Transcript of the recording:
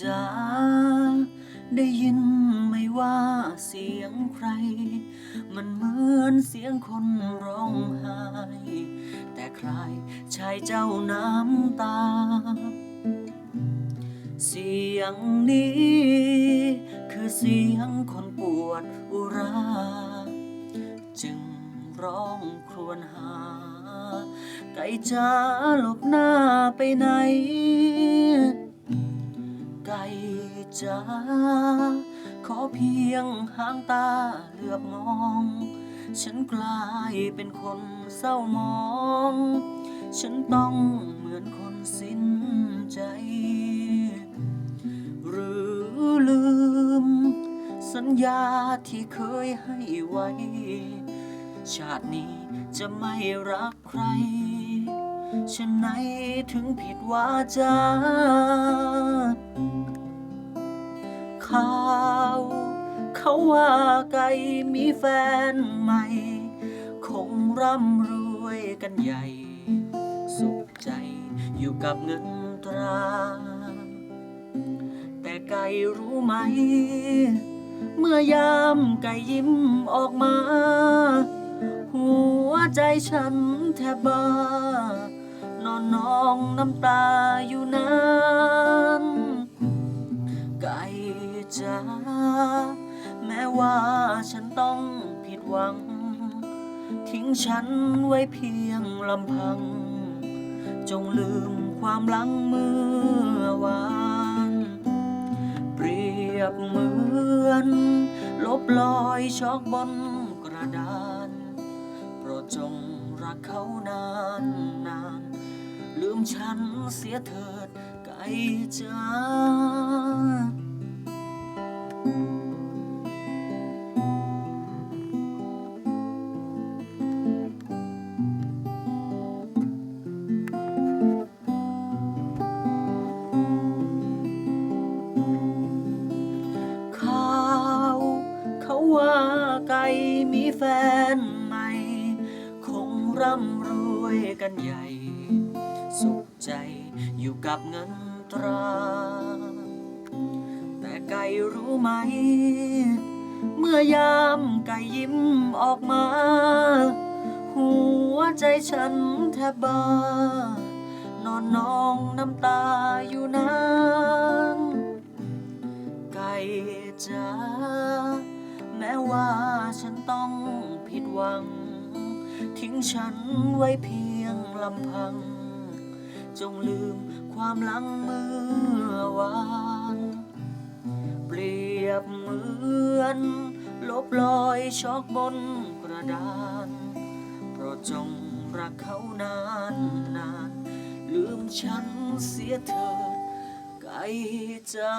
จ๋าได้ยินไม่ว่าเสียงใคร มันเหมือนเสียงคนร้องไห้ แต่ใครชายเจ้าน้ำตา เสียงนี้ คือเสียงคนปวดอุรา จึงร้องครวญหา ไก่จ้าหลบหน้าไปไหน ไก่จ้าขอเพียงหางตาเหลือบมอง ฉันกลายเป็นคนเศร้ามอง ฉันต้องเหมือนคนสิ้นใจ หรือลืม สัญญาที่เคยให้ไว้ ชาตินี้จะไม่รักใครฉันไหนถึงผิดวาจา ไก่มีแฟนใหม่ คงร่ำรวยกันใหญ่ สุขใจอยู่กับเงินตรา แต่ไก่รู้ไหม เมื่อยามไก่ยิ้มออกมา หัวใจฉันแทบบ้านอนนองน้ำตาอยู่นานไก่จ้า แม้ว่าฉันต้องผิดหวัง ทิ้งฉันไว้เพียงลำพัง จงลืมความหลังเมื่อวาน เปรียบเหมือน ลบลอยช็อกบนกระดานโปรดจงรักเขานานนานลืมฉันเสียเถิดไก่จ้า ไก่มีแฟนใหม่ คงร่ำรวยกันใหญ่ สุขใจอยู่กับเงินตรา แต่ไก่รู้ไหม เมื่อยามไก่ยิ้มออกมา หัวใจฉันแทบบ้านอนนองน้ำตาอยู่นานไก่จ้า ม้ว่าฉันต้องผิดหวัง ทิ้งฉันไว้เพียงลำพัง จงลืมความหลังเมื่อวาน เปรียบเหมือน ลบลอยช็อกบนกระดาน โปรดจงรักเขานานนาน ลืมฉันเสียเถิดไก่จ้า